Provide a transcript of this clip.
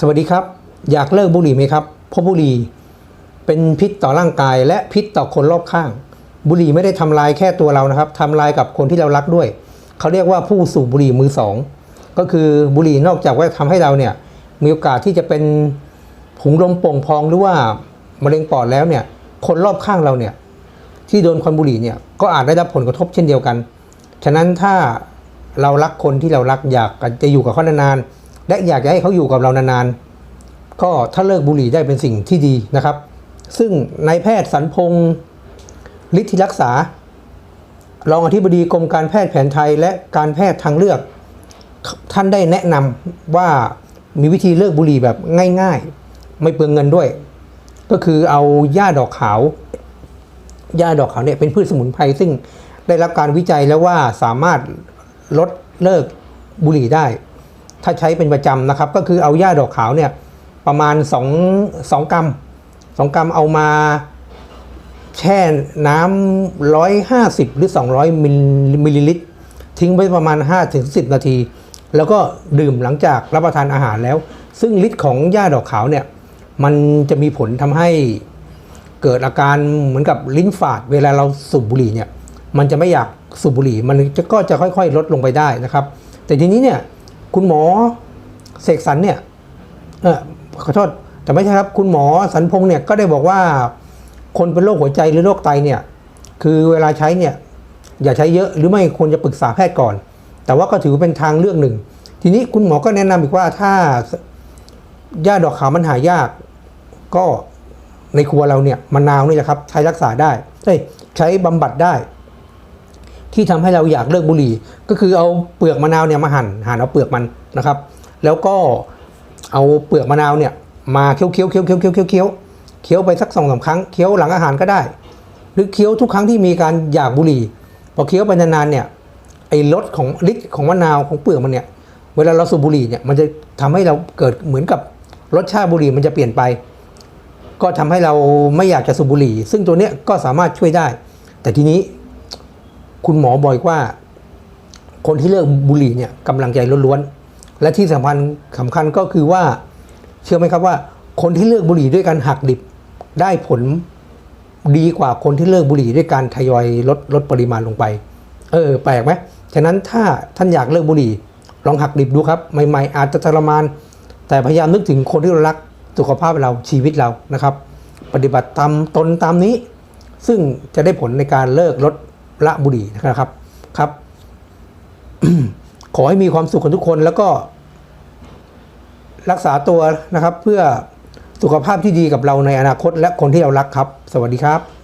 สวัสดีครับ อยากเลิกบุหรี่ไหมครับเพราะบุหรี่เป็นพิษต่อร่างกายและพิษต่อคนรอบข้าง บุหรี่ไม่ได้ทำลายแค่ตัวเรานะครับทำลายกับคนที่เรารักด้วย เขาเรียกว่าผู้สูบบุหรี่มือสองก็คือบุหรี่นอกจากว่าทำให้เราเนี่ยมีโอกาสที่จะเป็นถุงลมโป่งพองหรือว่ามะเร็งปอดแล้วเนี่ยคนรอบข้างเราเนี่ยที่โดนควันบุหรี่เนี่ยก็อาจได้รับผลกระทบเช่นเดียวกัน ฉะนั้นถ้าเรารักคนที่เรารักอยากจะอยู่กับเขานานๆ และอยากจะให้เขาอยู่กับเรานานๆ ก็ถ้าเลิกบุหรี่ได้เป็นสิ่งที่ดีนะครับ ซึ่งนายแพทย์สันพงศ์ฤทธิรักษา รองอธิบดีกรมการแพทย์แผนไทยและการแพทย์ทางเลือก ท่านได้แนะนำว่ามีวิธีเลิกบุหรี่แบบง่ายๆ ไม่เปลืองเงินด้วย ก็คือเอาหญ้าดอกขาวหญ้าดอกขาวเนี่ยเป็นพืชสมุนไพรซึ่งได้รับการวิจัยแล้วว่าสามารถลดเลิกบุหรี่ได้ ถ้าใช้เป็นประจำนะครับ ก็คือเอาหญ้าดอกขาวเนี่ยประมาณ2 2กรัม2กรัมเอามาแช่น้ำ150 หรือ 200มิลมิลลิลิตร ทิ้งไว้ประมาณ 5-10 นาที แล้วก็ดื่มหลังจากรับประทานอาหารแล้ว ซึ่งฤทธิ์ของหญ้าดอกขาวเนี่ยมันจะมีผลทำให้เกิดอาการเหมือนกับลิ้นฝาด เวลาเราสูบบุหรี่เนี่ยมันจะไม่อยากสูบบุหรี่มันก็จะค่อยๆ ลดลงไปได้นะครับ แต่ทีนี้เนี่ย คุณหมอเสกสรรเนี่ยเออขอโทษแต่ไม่ใช่ครับ คุณหมอสันพงษ์เนี่ยก็ได้บอกว่า คนเป็นโรคหัวใจหรือโรคไตเนี่ยคือเวลาใช้เนี่ยอย่าใช้เยอะหรือไม่ควรจะปรึกษาแพทย์ก่อน แต่ว่าก็ถือเป็นทางเลือกหนึ่ง ทีนี้คุณหมอก็แนะนำอีกว่าถ้าหญ้าดอกขาวมันหายาก ก็ในครัวเราเนี่ยมะนาวนี่แหละครับ ใช้รักษาได้ใช้บำบัดได้ ที่ทำให้เราอยากเลิกบุหรี่ ก็คือเอาเปลือกมะนาวเนี่ยมาหั่นหั่นเอาเปลือกมันนะครับ แล้วก็เอาเปลือกมะนาวเนี่ยมาเคี้ยวเคี้ยวเคี้ยวเคี้ยวเคี้ยวเคี้ยวเคี้ยวเคี้ยวไปสักสองสามครั้งเคี้ยวหลังอาหารก็ได้ หรือเคี้ยวทุกครั้งที่มีการอยากบุหรี่พอเคี้ยวไปนานๆเนี่ยไอ้รสของฤทธิ์ของมะนาวของเปลือกมันเนี่ยเวลาเราสูบบุหรี่เนี่ยมันจะทำให้เราเกิดเหมือนกับรสชาติบุหรี่มันจะเปลี่ยนไป ก็ทำให้เราไม่อยากจะสูบบุหรี่ ซึ่งตัวเนี้ยก็สามารถช่วยได้ แต่ทีนี้ คุณหมอบอกว่า คนที่เลิกบุหรี่เนี่ยกำลังใจล้วนๆและที่สำคัญสำคัญก็คือว่า เชื่อไหมครับว่า คนที่เลิกบุหรี่ด้วยการหักดิบได้ผลดีกว่าคนที่เลิกบุหรี่ด้วยการทยอยลดลดปริมาณลงไป เออ แปลกไหมฉะนั้นถ้าท่านอยากเลิกบุหรี่ ลองหักดิบดูครับ ใหม่ๆอาจจะทรมาน แต่พยายามนึกถึงคนที่เรารักสุขภาพเราชีวิตเรานะครับ ปฏิบัติตามตนตามนี้ ซึ่งจะได้ผลในการเลิกลด ละบุรีนะครับครับ ขอให้มีความสุขกันทุกคนแล้วก็ รักษาตัวนะครับ เพื่อสุขภาพที่ดีกับเราในอนาคตและคนที่เรารักครับ สวัสดีครับ